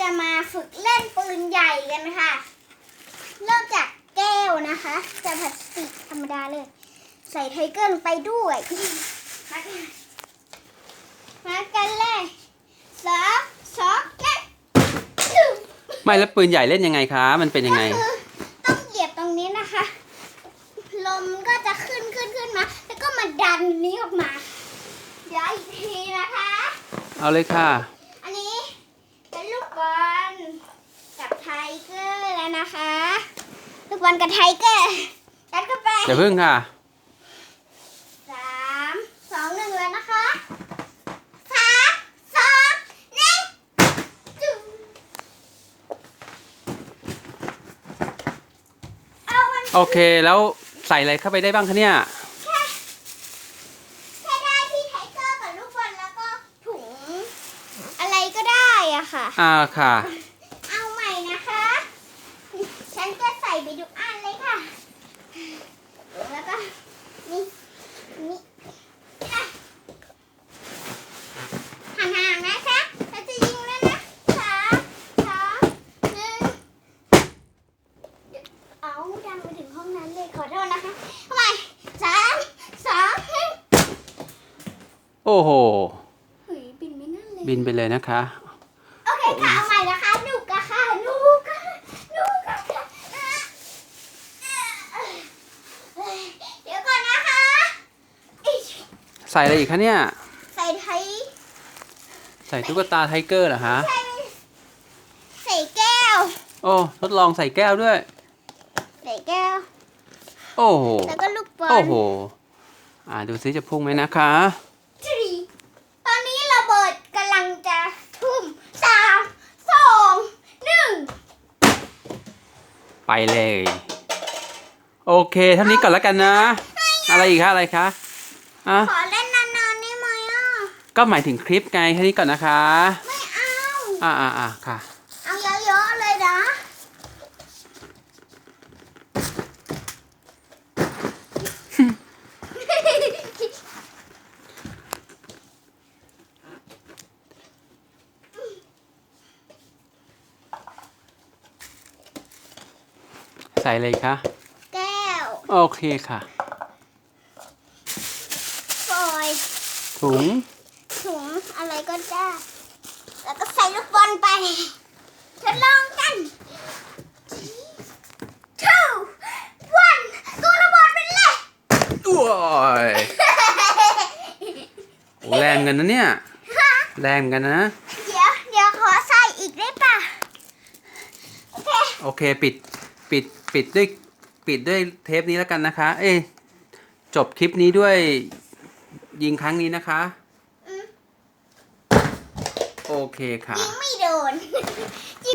จะมาฝึกเล่นปืนใหญ่กันค่ะ เริ่มจากแก้วนะคะ จะพลาสติกธรรมดาเลย ใส่ไทเกอร์ลงไปด้วยมากันมากันเลยสองสองเล่นไม่แล้วปืนใหญ่เล่นยังไงคะ มันเป็นยังไง ก็คือต้องเหยียบตรงนี้นะคะ ลมก็จะขึ้นขึ้นขึ้นมา แล้วก็มาดันนี้ออกมา เดี๋ยวอีกทีนะคะ เอาเลยค่ะ อันนี้เป็นลูกบอลกับไท เกอร์แล้วนะคะลูกบอลกับไทเกอร์ยัดเข้าไปอย่าพึ่งค่ะ สามสองหนึ่งแล้วนะคะสามสองหนึ่งจุ๊บเอามันโอเคแล้วใส่อะไรเข้าไปได้บ้างคะเนี่ย แค่แค่ได้ที่ไทเกอร์กับลูกบอลแล้วก็ถุงอะไรก็ได้อะค่ะ อ่าค่ะ เอาใหม่นะคะ ฉันจะใส่ ไปทุกอันเลยค่ะ แล้วก็นี่นี่อะห่างๆนะคะเราจะยิงแล้วนะสามสองหนึ่งเอาดังไปถึงห้องนั้นเลยขอโทษนะคะทำไมสามสองหนึ่งโอ้โห เฮ้ยบินไม่นั่นเลย บินไปเลยนะคะ โอเคค่ะ เอาใหม่นะคะหนูกะค่ะหนูกะหนูกะค่ะเดี๋ยวก่อนนะคะอิ๊ย ใส่อะไรอีกคะเนี่ย ใส่ไทยใส่ตุ๊กตาไทเกอร์เหรอคะใส่ใส่แก้ว โอ้ทดลองใส่แก้วด้วย ใส่แก้ว โอ้โห แล้วก็ลูกบอลโอ้โห อ่าดูซิจะพุ่งไหมนะคะทรีตอนนี้ระเบิดกำลังจะทุ่มสามสองหนึ่งไปเลย โอเคเท่านี้ก่อนแล้วกันนะ อะไรอีกคะอะไรคะอะ ขอ ก็หมายถึงคลิปไงแค่นี้ก่อนนะคะ ไม่เอา อ่าอ่าอ่าค่ะ เอาเยอะๆเลยนะ ใส่เลยคะแก้วโอเคค่ะ ฟอยล์ถุงถุง อะไรก็ได้แล้วก็ใส่ลูกบอลไปทดลองกัน two one ตัวระเบิดไปเลยด้วยโอ้แรงกันนะเนี่ย แรงกันนะ เดี๋ยวเดี๋ยวขอใส่อีกได้ปะโอเคโอเคปิดปิดปิดด้วยปิดด้วยเทปนี้แล้วกันนะคะ เอ้ยจบคลิปนี้ด้วยยิงครั้งนี้นะคะอืม โอเคค่ะ ยิงไม่โดน